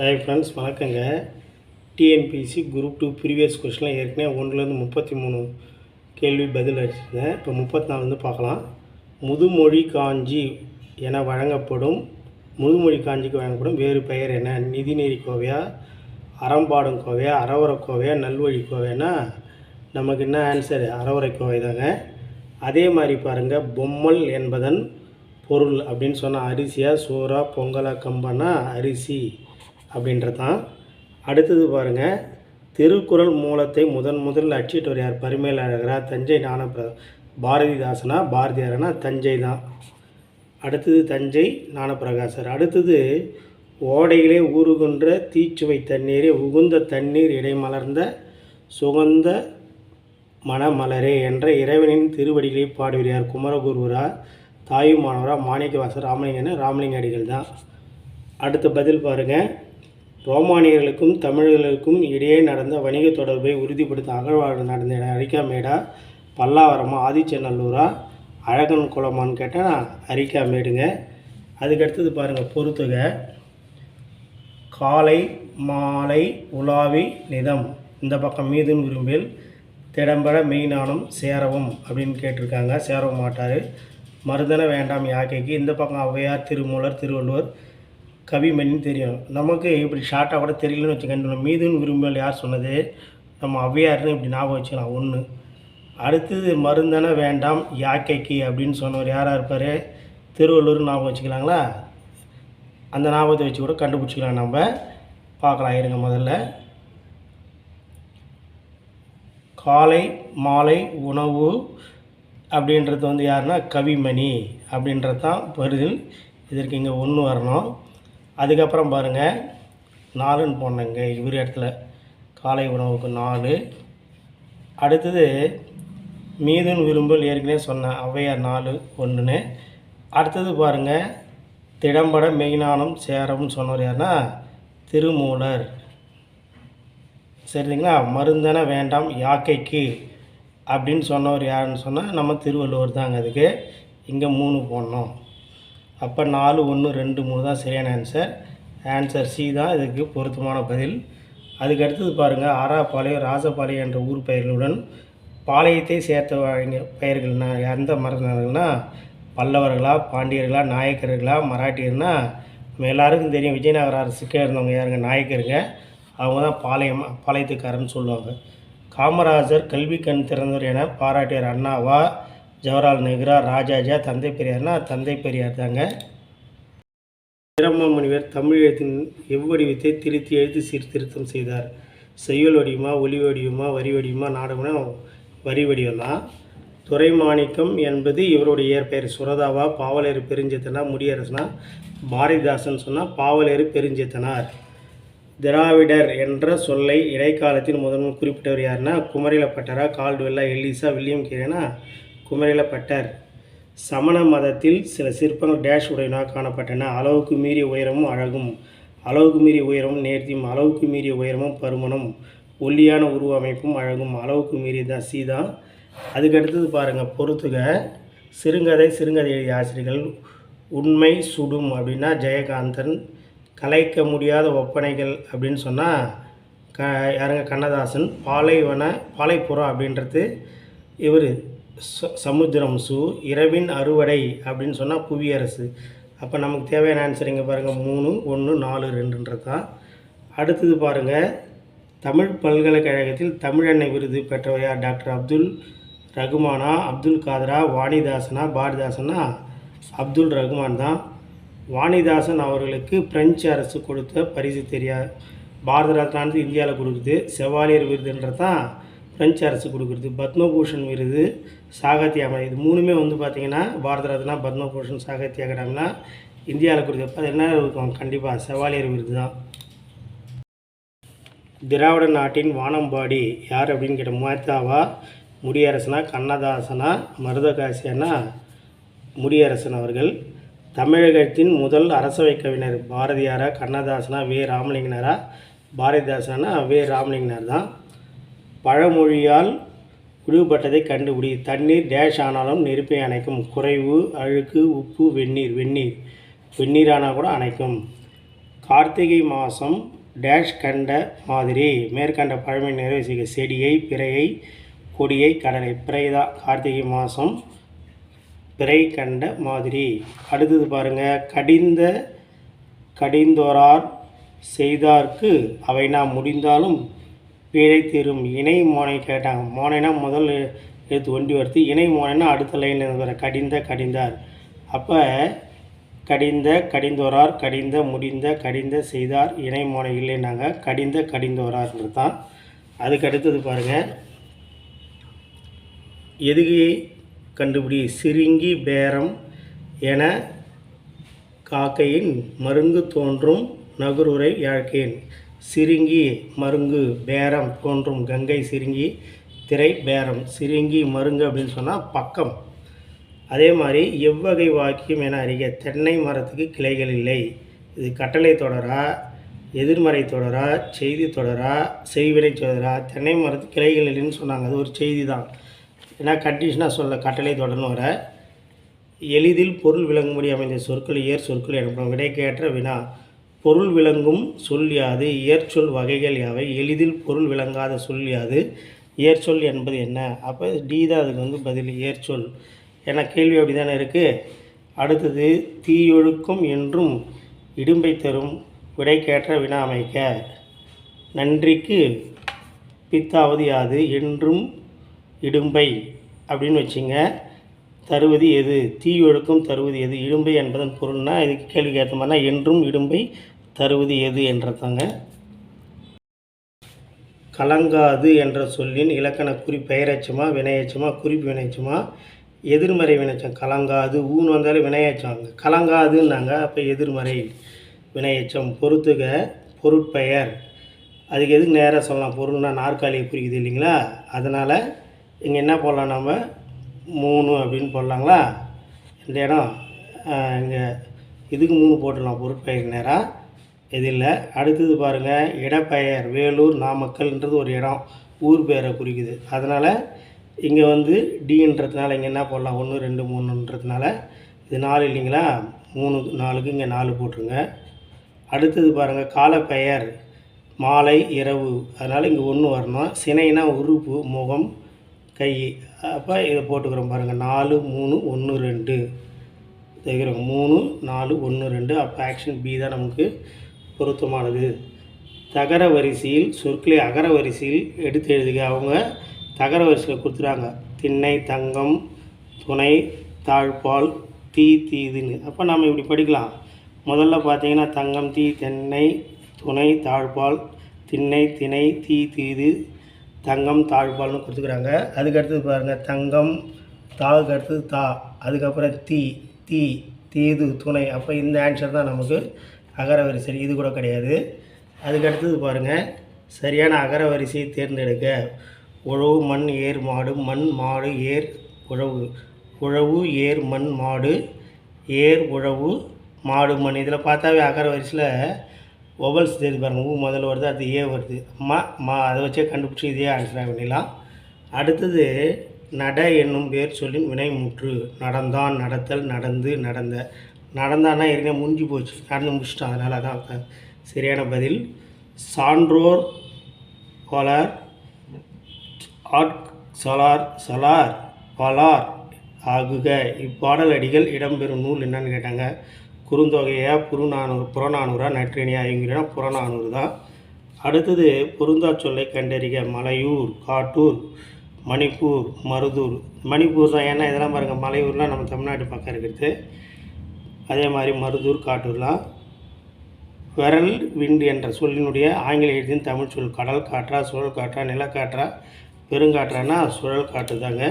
Hi friends வணக்கங்க. TNPSC group two previous கொஷின்லாம் ஏற்கனவே ஒன்றுலேருந்து முப்பத்தி மூணு கேள்வி பதில் அடிச்சிருந்தேன். இப்போ முப்பத்தி நாலு வந்து பார்க்கலாம். முதுமொழி காஞ்சி என வழங்கப்படும் முதுமொழி காஞ்சிக்கு வழங்கப்படும் வேறு பெயர் என்ன? நிதிநெறி கோவையா அறம்பாடும் கோவையா அறவரை கோவையா நல்வழி கோவைன்னா நமக்கு என்ன ஆன்சர் அறவரை கோவை தாங்க. அதே மாதிரி பாருங்கள் பொம்மல் என்பதன் பொருள் அப்படின்னு சொன்னால் அரிசியாக சோறா பொங்கலா கம்பன்னா அரிசி. அப்படின்றது தான் அடுத்தது பாருங்கள் திருக்குறள் மூலத்தை முதன் முதல் அச்சிட்டவர் யார்? பரிமையில் அழகரா தஞ்சை ஞானப்பிர பாரதிதாசனா பாரதியாரனா தஞ்சை தான். அடுத்தது தஞ்சை ஞானப்பிரகாசர். அடுத்தது ஓடையிலே ஊறுகின்ற தீச்சுவை தண்ணீரே உகுந்த தண்ணீர் இடைமலர்ந்த சுகந்த மணமலரே என்ற இறைவனின் திருவடிகளை பாடுகிறார் குமரகுருவரா தாயுமானவரா மாணிக்கவாசர் ராமலிங்கன்னு ராமலிங்க அடிகள் தான். அடுத்த பதில் பாருங்கள் ரோமானியர்களுக்கும் தமிழர்களுக்கும் இடையே நடந்த வணிக தொடர்பை உறுதிப்படுத்த அகழ்வாடு நடந்த இடம் அரிக்காமேடா பல்லாவரமா ஆதிச்சநல்லூரா அழகன் குளமான்னு கேட்டால் அரிக்காமேடுங்க அதுக்கு அடுத்தது பாருங்கள் பொறுத்துக. காலை மாலை உலாவி நிதம். இந்த பக்கம் மீதுன் விரும்பில் திடம்பட மெய்ஞானம் சேரவும் அப்படின்னு கேட்டிருக்காங்க. சேரவும் மாட்டார். மருதன வேண்டாம் யாக்கைக்கு இந்த பக்கம் ஔவையார் திருமூலர் திருவள்ளுவர் கவிமணின்னு தெரியும். நமக்கு இப்படி ஷார்ட்டாக கூட தெரியலன்னு வச்சுக்கோங்க. மீதுன்னு விரும்பல் யார் சொன்னது? நம்ம ஔவையார்னு இப்படி ஞாபகம் வச்சுக்கலாம். ஒன்று அடுத்தது மருந்தன வேண்டாம் யாக்கைக்கு அப்படின்னு சொன்னவர் யாராக இருப்பார்? திருவள்ளூர் ஞாபகம் வச்சுக்கலாங்களா? அந்த ஞாபகத்தை வச்சு கூட கண்டுபிடிச்சிக்கலாம் நம்ம. பார்க்கலாம் இருங்க முதல்ல. காலை மாலை உணவு அப்படின்றது வந்து யாருன்னா? கவிமணி அப்படின்றது தான் வருது இதற்கு இங்கே ஒன்று வரணும். அதுக்கப்புறம் பாருங்கள் நாலுன்னு போனேங்க இவர் இடத்துல காலை உணவுக்கு நாலு. அடுத்தது மீதுன் விரும்பல் ஏற்கனவே சொன்னேன் ஔவையார் நாலு ஒன்றுன்னு. அடுத்தது பாருங்கள் திடம்பட மெய்ஞானம் சேரம்னு சொன்னவர் யாருன்னா திருமூலர். சரிங்களா? மருந்தன வேண்டாம் யாக்கைக்கு அப்படின்னு சொன்னவர் யாருன்னு சொன்னால் நம்ம திருவள்ளுவர் தாங்க அதுக்கு. இங்கே மூணு போடணும். அப்போ நாலு ஒன்று ரெண்டு மூணு தான் சரியான ஆன்சர் ஆன்சர் சி தான் இதுக்கு பொருத்தமான பதில். அதுக்கு அடுத்தது பாருங்கள் ஆறாப்பாளையம் ராசப்பாளையம் என்ற ஊர் பெயர்களுடன் பாளையத்தை சேர்த்த வழங்க பெயர்கள்னா எந்த மறந்தார்கள்னா பல்லவர்களா பாண்டியர்களா நாயக்கர்களா மராட்டியர்னா நம்ம எல்லாருக்கும் தெரியும் விஜயநகர அரசுக்கே இருந்தவங்க யாருங்க? நாயக்கருங்க. அவங்க தான் பாளையம் பாளையத்துக்காரன்னு சொல்லுவாங்க. காமராஜர் கல்வி கண் திறந்தவர் என பாராட்டியர் அண்ணாவா? ஜவஹர்லால் நேருரா ராஜாஜா தந்தை பெரியார்னா தந்தை பெரியார் தாங்க. பிரம்ம முனிவர் தமிழ் எழுத்தின் எவ்வடிவத்தை திருத்தி எழுத்து சீர்திருத்தம் செய்தார்? செய்யுள் வடிவமா ஒலி வடிவமா வரி வடிவமா நாடகம்னா வரி வடிவம் தான். துரைமாணிக்கம் என்பது இவருடைய இயற்பெயர். சுரதாவா பாவலேறு பெருஞ்சேத்தனா முடியரசனா பாரதிதாசன் சொன்னால் பாவலேறு பெருஞ்சேத்தனார். திராவிடர் என்ற சொல்லை இடைக்காலத்தில் முதன்மை குறிப்பிட்டவர் யாருன்னா குமரிலப்பட்டரா கால்டுவெல்லா எல்லிசா வில்லியம் கீரனா குமரிலப்பட்டர் சமண மதத்தில் சில சிற்பங்கள் டேஷ் உடையனாக காணப்பட்டன. அளவுக்கு மீறிய உயரமும் அழகும் அளவுக்கு மீறிய உயரமும் நேர்த்தியும் அளவுக்கு மீறிய உயரமும் பருமனும் ஒல்லியான உருவ அமைப்பும் அழகும் அளவுக்கு மீறிய தான் சீதா அதுக்கடுத்தது பாருங்கள் பொறுத்துக. சிறுங்கதை சிறுங்கதை எழுதிய ஆசிரியர்கள் உண்மை சுடும் அப்படின்னா ஜெயகாந்தன் கலைக்க முடியாத ஒப்பனைகள் அப்படின்னு சொன்னால் க யாருங்க? கண்ணதாசன் பாலைவன பாலைப்புறம் அப்படின்றது இவர். சமுத்திரம் சு இரவின் அறுவடை அப்படின்னு சொன்னால் புவியரசு. அப்போ நமக்கு தேவையான ஆன்சர் இங்கே பாருங்கள் மூணு ஒன்று நாலு ரெண்டுன்றது தான் அடுத்தது பாருங்கள் தமிழ் பல்கலைக்கழகத்தில் தமிழெண்ணெய் விருது பெற்றவர் யார் டாக்டர் அப்துல் ரகுமானா அப்துல் காதரா வாணிதாசனா பாரதிதாசனா? அப்துல் ரகுமான் தான். வாணிதாசன் அவர்களுக்கு பிரெஞ்சு அரசு கொடுத்த பரிசு தெரியாது பாரத ரத்னானது இந்தியாவில் கொடுக்குது செவாலியர் விருதுன்றது தான் பிரெஞ்சு அரசு கொடுக்குறது பத்மபூஷன் விருது சாகித்ய அகாடமி இது மூணுமே வந்து பார்த்திங்கன்னா பாரத ரத்னா பத்மபூஷன் சாகித்ய அகாடமிலாம் இந்தியாவில் கொடுக்குது அது என்ன இருக்கும்? கண்டிப்பாக செவாலியர் விருது தான். திராவிட நாட்டின் வானம்பாடி யார் அப்படின்னு கேட்ட மேத்தாவா முடியரசனா கண்ணதாசனா மருதகாசியனா முடியரசன் அவர்கள். தமிழகத்தின் முதல் அரசவை கவிஞர் பாரதியாரா கண்ணதாசனா வே. ராமலிங்கனாரா பாரதிதாசனா வே. ராமலிங்கனார் தான். பழமொழியால் விடுபட்டதை கண்டுபிடி. தண்ணீர் டேஷ் ஆனாலும் நெருப்பை அணைக்கும். குறைவு அழுக்கு உப்பு வெந்நீர் வெந்நீர். வெந்நீரானால் கூட அணைக்கும். கார்த்திகை மாதம் டேஷ் கண்ட மாதிரி. மேற்கண்ட பழமை நிறைவு செடியை பிறையை கொடியை கடலை. பிறைதா கார்த்திகை மாதம் பிறை கண்ட மாதிரி. அடுத்தது பாருங்க. கடிந்த கடிந்தோரார் செய்தார்க்கு அவை நாம் முடிந்தாலும் பிழை தீரும் இணை மோனை கேட்டாங்க மோனைனா முதல் எடுத்து எழுத்து ஒண்டி வருத்து இணை மோனைனா அடுத்த லைனில் வர கடிந்த கடிந்தார். அப்போ கடிந்த கடிந்தோரார் கடிந்த முடிந்த கடிந்த செய்தார் இணை மோனை இல்லைன்னாங்க. கடிந்த கடிந்தோரார்ன்றது தான் அதுக்கு அடுத்தது பாருங்கள் எதுகையை கண்டுபிடி சிறுங்கி பேரம் என காக்கையின் மருங்கு தோன்றும் நகுருரை யாழ்க்கேன் சிறுங்கி மருங்கு பேரம் தோன்றும் கங்கை சிறுங்கி திரை பேரம். சிறுங்கி மருங்கு அப்படின்னு சொன்னால் பக்கம். அதே மாதிரி எவ்வகை வாக்கியம் என அறிக. தென்னை மரத்துக்கு கிளைகள் இல்லை. இது கட்டளை தொடரா எதிர்மறை தொடரா செய்தி தொடரா செய்வினை தொடரா. தென்னை மரத்துக்கு கிளைகள் இல்லைன்னு சொன்னாங்க. அது ஒரு செய்தி தான். ஏன்னா கண்டிஷனாக சொல்ல கட்டளை தொடர்னு வர. எளிதில் பொருள் விளங்கும்படி அமைந்த சொற்கள் ஏர் சொற்கள் எனப்படும் விடைக்கேற்ற வினா. பொருள் விளங்கும் சொல் யாது? இயற்சொல் வகைகள் யாவை? எளிதில் பொருள் விளங்காத சொல் யாது? இயற்சொல் என்பது என்ன? அப்போ டி தான் அதுக்கு வந்து பதில் இயற்சொல் என கேள்வி அப்படி தானே இருக்குது அடுத்தது தீயொழுக்கும் என்றும் இடும்பை தரும் விடைக்கேற்ற வினா அமைக்க. நன்றிக்கு பித்தாவது யாது? என்றும் இடும்பை அப்படின்னு வச்சுங்க. தருவது எது? தீயொழுக்கம் தருவது எது? இடும்பை என்பதன் பொருள்னா இதுக்கு கேள்வி ஏற்ற மாதிரினா என்றும் இடும்பை தருவது எது என்றதாங்க. கலங்காது என்ற சொல்லின் இலக்கண குறி பெயரெச்சமா வினையச்சமா குறிப்பு வினைச்சமா எதிர்மறை வினைச்சம் கலங்காது ஊன் வந்தாலும் வினையச்சம் அங்கே. கலங்காதுன்னாங்க அப்போ எதிர்மறை வினையச்சம். பொறுத்துக பொருட்பெயர். அதுக்கு எதுக்கு நேராக சொல்லலாம்? பொருள்னா நாற்காலியை குறிக்குது இல்லைங்களா? அதனால் இங்கே என்ன போடலாம் நம்ம மூணு அப்படின்னு போடலாங்களா? இந்த இடம் இங்கே இதுக்கு மூணு போட்டுடலாம் பொருட்பெயர் நேராக இது இல்லை அடுத்தது பாருங்கள் இடப்பெயர் வேலூர் நாமக்கல்ன்றது ஒரு இடம் ஊர் பேரை குறிக்குது. அதனால் இங்கே வந்து டின்றதுனால இங்கே என்ன போடலாம் ஒன்று ரெண்டு மூணுன்றதுனால இது நாலு இல்லைங்களா? மூணு நாலுக்கு இங்கே நாலு போட்டுருங்க. அடுத்தது பாருங்கள் காலப்பெயர் மாலை இரவு அதனால் இங்கே ஒன்று வரணும். சினைனா உறுப்பு முகம் கை. அப்போ இதை போட்டுக்கிறோம் பாருங்கள் நாலு மூணு ஒன்று ரெண்டு. தைக்கிறோம் மூணு நாலு ஒன்று ரெண்டு. அப்போ ஆக்ஷன் பி தான் நமக்கு பொருத்தமானது. தகர வரிசையில் சொற்களை அகர வரிசையில் எடுத்து எழுதுக. அவங்க தகர வரிசையில் கொடுத்துட்டாங்க. திண்ணை தங்கம் துணை தாழ்பால் தீ தீதுன்னு. அப்போ நம்ம இப்படி படிக்கலாம். முதல்ல பார்த்தீங்கன்னா தங்கம் தீ தென்னை துணை தாழ்பால் திண்ணை திணை தீ தீது தங்கம் தாழ்பால்னு கொடுத்துக்கிறாங்க. அதுக்கு அடுத்தது பாருங்கள் தங்கம் தாவுக்கு அடுத்தது தா. அதுக்கப்புறம் தீ தீ தீது துணை. அப்போ இந்த ஆன்சர் தான் நமக்கு அகர வரிசை இது கூட கிடையாது. அதுக்கடுத்தது பாருங்கள் சரியான அகர வரிசையை தேர்ந்தெடுக்க. உழவு மண் ஏர் மாடு. மண் மாடு ஏர் உழவு. உழவு ஏர் மண் மாடு. ஏர் உழவு மாடு மண். இதில் பார்த்தாவே அகர வரிசையில் ஒவல்ஸ் தெரியுது பாருங்கள் ஊ முதல்ல வருது அது ஏ வருது. மா மா அதை வச்சே கண்டுபிடிச்சி இதே ஆன்சராக பண்ணிடலாம் அடுத்தது நட என்னும் பேர் சொல்லின் வினைமுற்று நடந்தான் நடத்தல் நடந்து நடந்த. நடந்தான்னா ஏற்கனவே முடிஞ்சு போச்சு. நடந்து முடிச்சிட்டோம் அதனால அதான் சரியான பதில். சான்றோர் கோலார் ஆட் சலார் சலார் பலார் ஆகுக. இப்பாடல் அடிகள் இடம்பெறும் நூல் என்னன்னு கேட்டாங்க. குறுந்தொகையா புறநானூறு புறநானூறா நற்றினியா ஐங்குறினா புறநானூறு தான் அடுத்தது பொருந்தா சொல்லை கண்டறிக மலையூர் காட்டூர் மணிப்பூர் மருதூர். மணிப்பூர் தான் ஏன்னா இதெல்லாம் பாருங்கள் மலையூர்லாம் நம்ம தமிழ்நாட்டு பக்கம் இருக்கிறது அதே மாதிரி மருதூர் காட்டூர்லாம் விரல் விண்டு என்ற சொல்லினுடைய ஆங்கில எழுதின் தமிழ் சொல் கடல் காற்றா சுழல் காற்றா நிலக்காற்றா பெருங்காற்றானா சுழல் காற்று தாங்க.